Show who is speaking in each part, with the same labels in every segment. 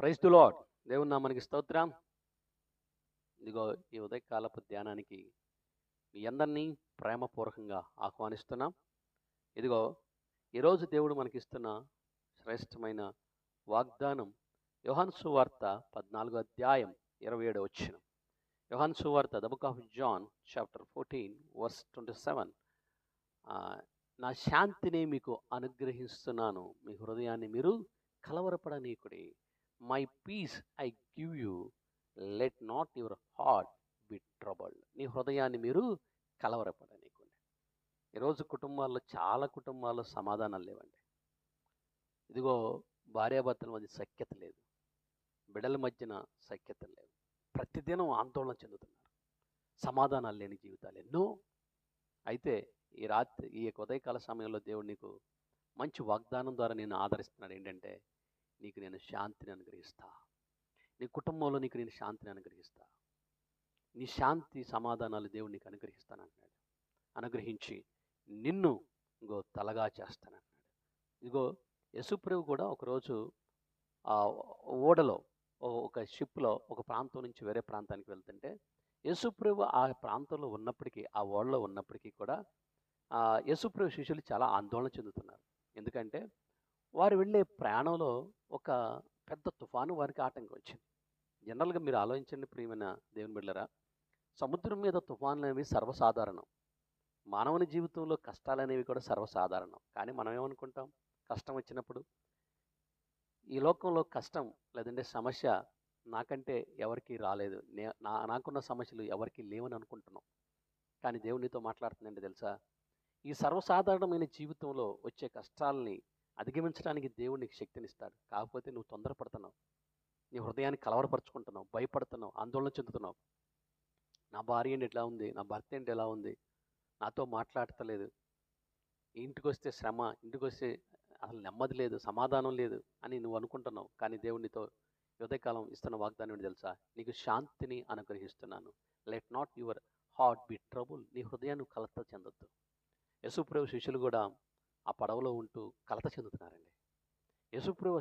Speaker 1: Praise to lot దేవుని మనకి స్తోత్రం. ఇదిగో ఈ ఉదయకాలపు ధ్యానానికి మీ అందరినీ ప్రేమపూర్వకంగా ఆహ్వానిస్తున్నాం. ఇదిగో ఈరోజు దేవుడు మనకిస్తున్న శ్రేష్టమైన వాగ్దానం యోహాన్ వార్త పద్నాలుగో అధ్యాయం ఇరవై ఏడు వచ్చిన యోహాన్ వార్త the book of John chapter fourteen verse twenty seven. నా శాంతిని మీకు అనుగ్రహిస్తున్నాను. మీ హృదయాన్ని మీరు కలవరపడనీకుడి my peace I give you let not your heart be trouble నీ హృదయాన్ని మీరు కలవరపడనీకండి ఈరోజు కుటుంబాల్లో చాలా కుటుంబాల్లో సమాధానాలు లేవండి. ఇదిగో భార్యాభర్తల మధ్య సఖ్యత లేదు. బిడల మధ్యన సఖ్యత లేదు. ప్రతిదినం ఆందోళన చెందుతున్నారు. సమాధానాలు లేని జీవితాలు ఎన్నో. అయితే ఈ రాత్రి ఈ ఉదయకాల సమయంలో దేవుడు నీకు మంచి వాగ్దానం ద్వారా నేను ఆదరిస్తున్నాడు. ఏంటంటే నీకు నేను శాంతిని అనుగ్రహిస్తా. నీ కుటుంబంలో నీకు నేను శాంతిని అనుగ్రహిస్తా. నీ శాంతి సమాధానాలు దేవుడు నీకు అనుగ్రహిస్తాను అంటున్నాడు అనుగ్రహించి నిన్ను ఇంకో తలగా చేస్తానన్నాడు ఇదిగో యశుప్రభు కూడా ఒకరోజు ఆ ఓడలో ఒక షిప్లో ఒక ప్రాంతం నుంచి వేరే ప్రాంతానికి వెళ్తుంటే యశుప్రభు ఆ ప్రాంతంలో ఉన్నప్పటికీ ఆ ఓడలో ఉన్నప్పటికీ కూడా ఆ యశుప్రభు శిష్యులు చాలా ఆందోళన చెందుతున్నారు. ఎందుకంటే వారు వెళ్ళే ప్రయాణంలో ఒక పెద్ద తుఫాను వారికి ఆటంకం వచ్చింది. జనరల్గా మీరు ఆలోచించండి ప్రియమైన దేవుని బిళ్ళరా సముద్రం మీద తుఫాన్లు అనేవి సర్వసాధారణం. మానవుని జీవితంలో కష్టాలు అనేవి కూడా సర్వసాధారణం. కానీ మనం ఏమనుకుంటాం? కష్టం వచ్చినప్పుడు? ఈ లోకంలో కష్టం లేదంటే సమస్య నాకంటే ఎవరికి రాలేదు. నే నా నాకున్న సమస్యలు ఎవరికి లేవని అనుకుంటున్నాం. కానీ దేవునితో మాట్లాడుతుందండి తెలుసా? ఈ సర్వసాధారణమైన జీవితంలో వచ్చే కష్టాలని అధిగమించడానికి దేవుడు నీకు శక్తినిస్తాడు. కాకపోతే నువ్వు తొందరపడుతున్నావు. నీ హృదయాన్ని కలవరపరుచుకుంటున్నావు. భయపడుతున్నావు. ఆందోళన చెందుతున్నావు. నా భార్య ఏంటి ఎట్లా ఉంది? నా భర్త ఏంటి ఎలా ఉంది? నాతో మాట్లాడతలేదు. ఇంటికి వస్తే శ్రమ ఇంటికి వస్తే అసలు నెమ్మది లేదు సమాధానం లేదు అని నువ్వు అనుకుంటున్నావు. కానీ దేవునితో ఉదయకాలం ఇస్తున్న వాగ్దానం తెలుసా? నీకు శాంతిని అనుగ్రహిస్తున్నాను. Let not your heart be trouble. నీ హృదయాన్ని కలత చెందొద్దు. యశుప్రభు శిష్యులు కూడా ఆ పడవలో ఉంటూ కలత చెందుతున్నారండి. యేసుప్రభు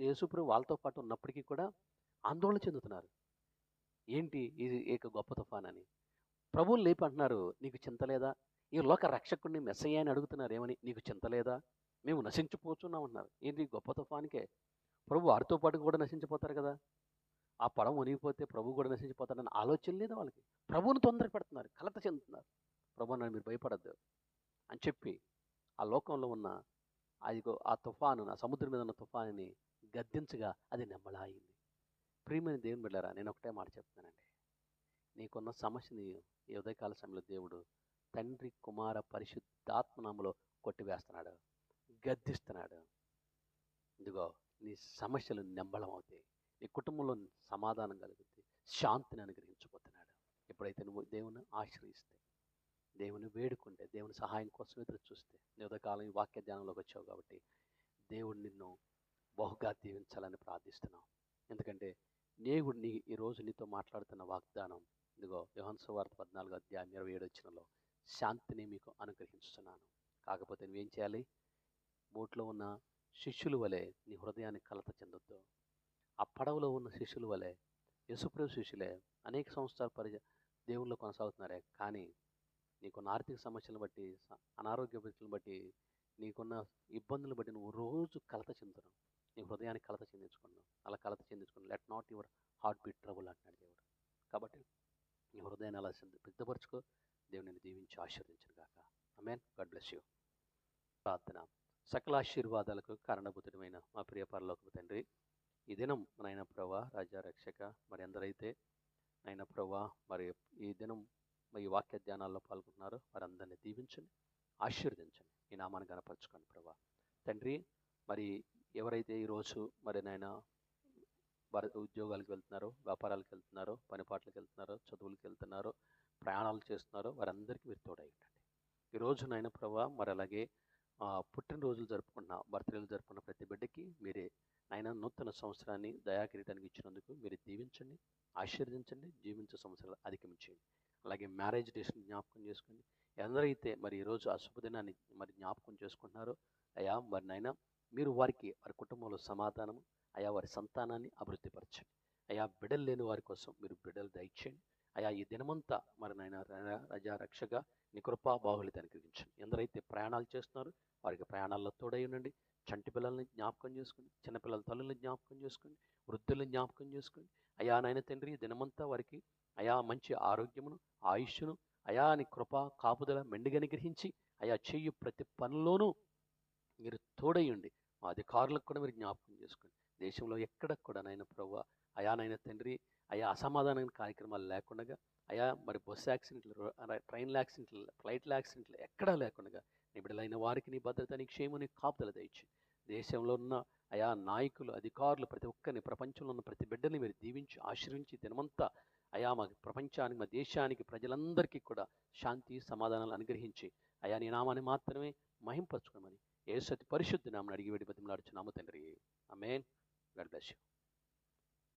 Speaker 1: యేసుప్రభు వాళ్ళతో పాటు ఉన్నప్పటికీ కూడా ఆందోళన చెందుతున్నారు. ఏంటి ఇది ఏక గొప్ప తుఫాన్ అని ప్రభువులు లేపి అంటున్నారు నీకు చింత లేదా? ఈ లోక రక్షకుడిని మెస్సయ్య అని అడుగుతున్నారు ఏమని నీకు చింత లేదా? మేము నశించిపోతున్నాం అంటున్నారు. ఏంటి గొప్ప తుఫానికే? ప్రభు వారితో పాటు కూడా నశించిపోతారు కదా? ఆ పడవ మునిగిపోతే ప్రభు కూడా నశించిపోతాడని ఆలోచన లేదు వాళ్ళకి? ప్రభువుని తొందర పెడుతున్నారు కలత చెందుతున్నారు. ప్రభు అన్నాడు మీరు భయపడద్దు అని చెప్పి ఆ లోకంలో ఉన్న అదిగో ఆ తుఫాను ఆ సముద్రం మీద ఉన్న తుఫానుని గద్దించగా అది నెమ్మలాయింది ప్రియమైన దేవుని బిడ్డారా నేను ఒకటే మాట చెప్తున్నానండి. నీకున్న సమస్యని ఈ ఉదయకాల సమయంలో దేవుడు తండ్రి కుమార పరిశుద్ధాత్మనామలో కొట్టివేస్తున్నాడు గద్దిస్తున్నాడు. ఇదిగో నీ సమస్యలు నెంబళం అవుతాయి నీ కుటుంబంలో సమాధానం కలుగుద్ది. శాంతిని అనుగ్రహించబోతున్నాడు. ఎప్పుడైతే నువ్వు దేవుని ఆశ్రయిస్తే దేవుని వేడుకుంటే దేవుని సహాయం కోసం ఎదురు చూస్తే నీ ఉదయకాలం వాక్య ధ్యానంలోకి వచ్చావు కాబట్టి దేవుడు నిన్ను బహుగా దీవించాలని ప్రార్థిస్తున్నాం. ఎందుకంటే దేవుడు నీ ఈరోజు నీతో మాట్లాడుతున్న వాగ్దానం ఇదిగో యోహన్ పద్నాలుగు అధ్యాయం ఇరవై ఏడు వచ్చినలో శాంతిని మీకు అనుగ్రహించుతున్నాను కాకపోతే నువ్వేం చేయాలి? బోట్లో ఉన్న శిష్యుల వలె నీ హృదయాన్ని కలత చెందొద్దు. ఆ పడవలో ఉన్న శిష్యుల వలె యశుప్రభు శిష్యులే అనేక సంవత్సరాలు పరి దేవుళ్ళు కొనసాగుతున్నారే. కానీ నీకున్న ఆర్థిక సమస్యలను బట్టి అనారోగ్య పరిస్థితులను బట్టి నీకున్న ఇబ్బందులు బట్టి నువ్వు రోజు కలత చెందుతున్నావు. నీ హృదయాన్ని కలత చెందించుకున్నావు. అలా కలత చెందించుకున్నావు. Let not your heart be trouble అంటున్నాడు దేవుడు. కాబట్టి నీ హృదయాన్ని అలా పెద్దపరచుకో సిద్ధపరచుకో. దేవుడు నేను దీవించి ఆశీర్వదించను గాక. Amen God bless you. ప్రార్థన. సకల ఆశీర్వాదాలకు కారణభూతుడమైన మా ప్రియ పరలోకపు తండ్రి ఈ దినం నాయన ప్రభా రాజా రక్షక మరి అందరైతే నాయన ప్రభా మరి ఈ దినం మరి ఈ వాక్య ధ్యానాల్లో పాల్గొన్నారో. వారందరినీ దీవించండి ఆశీర్వదించండి. ఈ నామాన్ని కనపరచుకోండి ప్రభా. తండ్రి మరి ఎవరైతే ఈరోజు మరి నాయన వారి ఉద్యోగాలకు వెళ్తున్నారో వ్యాపారాలకు వెళ్తున్నారో పనిపాట్లకు వెళ్తున్నారో చదువులకు వెళ్తున్నారో ప్రయాణాలు చేస్తున్నారో వారందరికీ మీరు తోడయ్యండి ఈరోజు నాయన ప్రభా మరి అలాగే పుట్టినరోజులు జరుపుకున్న బర్త్డేలు జరుపుకున్న ప్రతి బిడ్డకి మీరే ఆయన నూతన సంవత్సరాన్ని దయాకిరీటానికి ఇచ్చినందుకు మీరు దీవించండి ఆశీర్వదించండి జీవించే సంవత్సరాలు అధిగమించండి అలాగే మ్యారేజ్ డేస్ని జ్ఞాపకం చేసుకోండి ఎందరైతే మరి ఈరోజు ఆ శుభదినాన్ని మరి జ్ఞాపకం చేసుకుంటున్నారో అయా మరి నాయన మీరు వారికి వారి కుటుంబంలో సమాధానము అయా వారి సంతానాన్ని అభివృద్ధిపరచండి అయా బిడలు లేని వారి కోసం మీరు బిడలు దయచేయండి. అయా ఈ దినమంతా మరి నాయన రజా రక్షగా నీ కృపా బాహుళ్యత అనుగ్రహించండి ఎందరైతే ప్రయాణాలు చేస్తున్నారు వారికి ప్రయాణాల్లో తోడై ఉండండి. చంటి పిల్లల్ని జ్ఞాపకం చేసుకోండి చిన్నపిల్లల తల్లుల్ని జ్ఞాపకం చేసుకోండి వృద్ధుల్ని జ్ఞాపకం చేసుకోండి అయా నాయన తండ్రి దినమంతా వారికి అయా మంచి ఆరోగ్యమును ఆయుష్ను అయా నీ కృప కాపుదల మెండుగని గ్రహించి అయా చెయ్యి ప్రతి పనిలోనూ మీరు తోడయ్యండి మా అధికారులకు కూడా మీరు జ్ఞాపకం చేసుకోండి. దేశంలో ఎక్కడ కూడా నాయన ప్రభు అయా నాయన తండ్రి అయా అసమాధానమైన కార్యక్రమాలు లేకుండా అయా మరి బస్సు యాక్సిడెంట్లు ట్రైన్ ట్రైన్ల యాక్సిడెంట్లు ఫ్లైట్ల యాక్సిడెంట్లు ఎక్కడా లేకుండా నిబిడలైన వారికి నీ భద్రత నీ క్షేమం నీ కాపుదల దయచి దేశంలో ఉన్న అయా నాయకులు అధికారులు ప్రతి ఒక్కరిని ప్రపంచంలో ఉన్న ప్రతి బిడ్డని మీరు దీవించి ఆశ్రయించి దినమంతా అయా మా ప్రపంచానికి మా దేశానికి ప్రజలందరికీ కూడా శాంతి సమాధానాలు అనుగ్రహించి అయా నీ నామాన్ని మాత్రమే మహింపరచుకోమని ఏ సతి పరిశుద్ధి నామని అడిగి వేడి బతిమలాడుచున్నాము తండ్రి. అమేన్ గాడ్ బ్లెస్